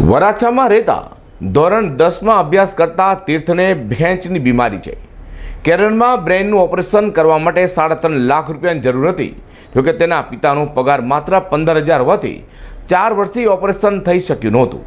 વરાછામાં રહેતા ધોરણ દસમાં અભ્યાસ કરતા તીર્થને ભેંચની બીમારી છે. કેરળમાં બ્રેઇનનું ઓપરેશન કરવા માટે સાડા ત્રણ લાખ રૂપિયાની જરૂર હતી. જોકે તેના પિતાનો પગાર માત્ર પંદર હજાર હોવાથી ચાર વર્ષથી ઓપરેશન થઈ શક્યું નહોતું.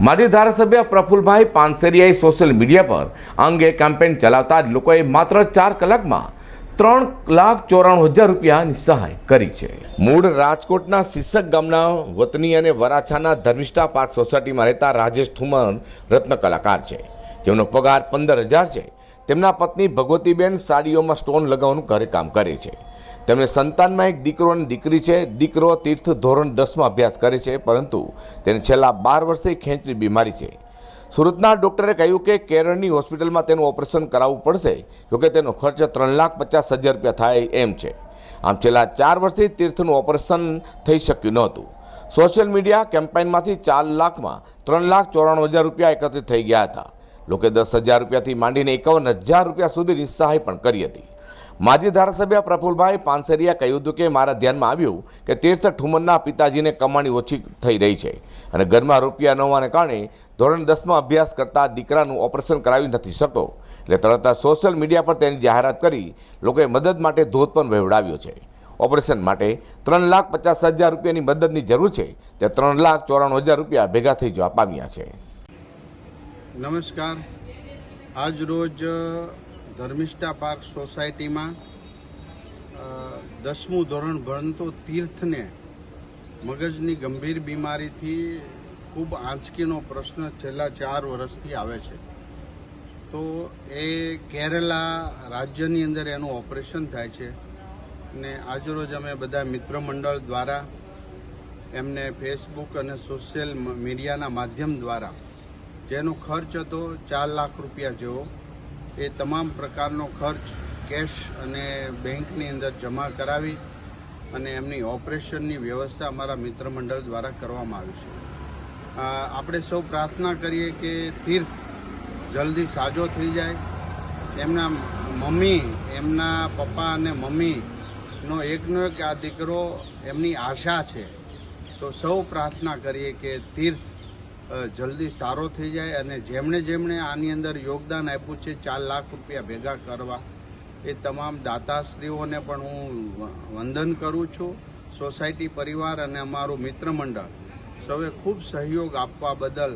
માજી ધારાસભ્ય પ્રફુલભાઈ પાનસેરિયાએ સોશિયલ મીડિયા પર આ અંગે કેમ્પેન ચલાવતા જ લોકોએ માત્ર ચાર કલાકમાં ત્રણ લાખ ચોરાણું હજાર રૂપિયાની સહાય કરી છે. મૂળ રાજકોટના શીશક ગામના વતની અને વરાછાના ધર્મિષ્ઠા પાર્ક સોસાયટીમાં રહેતા રાજેશ ઠુમર રત્ન કલાકાર છે. જેમનો પગાર પંદર હજાર છે. તેમના પત્ની ભગવતીબેન સાડીઓમાં સ્ટોન લગાવવાનું ઘરે કામ કરે છે. તેમને સંતાનમાં એક દીકરો અને દીકરી છે. દીકરો તીર્થ ધોરણ દસમાં અભ્યાસ કરે છે, પરંતુ તેને છેલ્લા બાર વર્ષથી ખેંચની બીમારી છે. સુરતના ડૉક્ટરે કહ્યું કે કેરળની હોસ્પિટલમાં તેનું ઓપરેશન કરાવવું પડશે, જોકે તેનો ખર્ચ ત્રણ લાખ પચાસ હજાર રૂપિયા થાય એમ છે. આમ છેલ્લા ચાર વર્ષથી તીર્થનું ઓપરેશન થઈ શક્યું નહોતું. સોશિયલ મીડિયા કેમ્પેઇનમાંથી ચાર લાખમાં ત્રણ લાખ ચોરાણું હજાર રૂપિયા એકત્રિત થઈ ગયા હતા. લોકે દસ હજાર રૂપિયાથી માંડીને એકાવન હજાર રૂપિયા સુધીની સહાય પણ કરી હતી. માજી ધારાસભ્ય પ્રફુલભાઈ પાનસેરિયા કહ્યું હતું કે મારા ધ્યાનમાં આવ્યું કે તીર્થ ઠુમરના પિતાજીને કમાણી ઓછી થઈ રહી છે અને ઘરમાં રૂપિયા ન હોવાને કારણે ધોરણ દસમાં અભ્યાસ કરતા દીકરાનું ઓપરેશન કરાવી નથી શકતો. એટલે તરત સોશિયલ મીડિયા પર તેની જાહેરાત કરી લોકોએ મદદ માટે ધોધ પણ વહેવડાવ્યો છે. ઓપરેશન માટે ત્રણ લાખ પચાસ હજાર રૂપિયાની મદદની જરૂર છે. તે ત્રણ લાખ ચોરાણું હજાર રૂપિયા ભેગા થઈ જવા પામ્યા છે. નમસ્કાર. આજ રોજ ધર્મિષ્ઠા પાર્ક સોસાયટીમાં દસમું ધોરણ ભણતો તીર્થને મગજની ગંભીર બીમારીથી ખૂબ આંચકીનો પ્રશ્ન છેલ્લા ચાર વર્ષથી આવે છે. તો એ કેરલા રાજ્યની અંદર એનું ઓપરેશન થાય છે ને આજરોજ અમે બધા મિત્ર મંડળ દ્વારા, એમને ફેસબુક અને સોશિયલ મીડિયાના માધ્યમ દ્વારા, જેનો ખર્ચ હતો ચાર લાખ રૂપિયા જેવો એ તમામ પ્રકારનો ખર્ચ કેશ અને બેંકની અંદર જમા કરાવી અને એમની ઓપરેશનની વ્યવસ્થા અમારા મિત્ર મંડળ દ્વારા કરવામાં આવી છે. આપણે સૌ પ્રાર્થના કરીએ કે તીર્થ જલ્દી સાજો થઈ જાય. એમના મમ્મી, એમના પપ્પા અને મમ્મીનો એકનો એક આ દીકરો એમની આશા છે. તો સૌ પ્રાર્થના કરીએ કે તીર્થ જલ્દી સારો થઈ જાય અને જેમણે જેમણે આની અંદર યોગદાન આપ્યું છે, ચાર લાખ રૂપિયા ભેગા કરવા, એ તમામ દાતાશ્રીઓને પણ હું વંદન કરું છું. સોસાયટી પરિવાર અને અમારું મિત્ર મંડળ સૌએ ખૂબ સહયોગ આપવા બદલ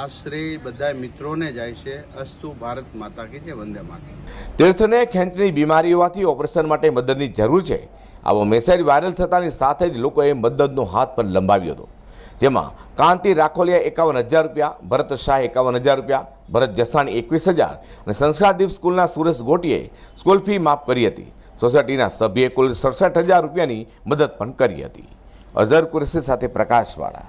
આ શ્રેય બધા મિત્રોને જાય છે. અસ્તુ ભારત માતા કી જય, વંદે માતા તીર્થને ખેંચની બીમારી હોવાથી ઓપરેશન માટે મદદની જરૂર છે. આવો મેસેજ વાયરલ થતાની સાથે જ લોકોએ મદદનો હાથ પણ લંબાવ્યો હતો. જેમાં કાંતિ રાખોલિયા એકાવન હજાર રૂપિયા, ભરત શાહ એકાવન હજાર રૂપિયા, ભરત જસાણી એકવીસ હજાર અને સંસ્કારદીપ સ્કૂલના સુરેશ ગોટીએ સ્કૂલ ફી માફ કરી હતી. સોસાયટીના સભ્યે કુલ સડસઠ હજાર રૂપિયાની મદદ પણ કરી હતી. અઝર કુરેશી સાથે પ્રકાશવાળા.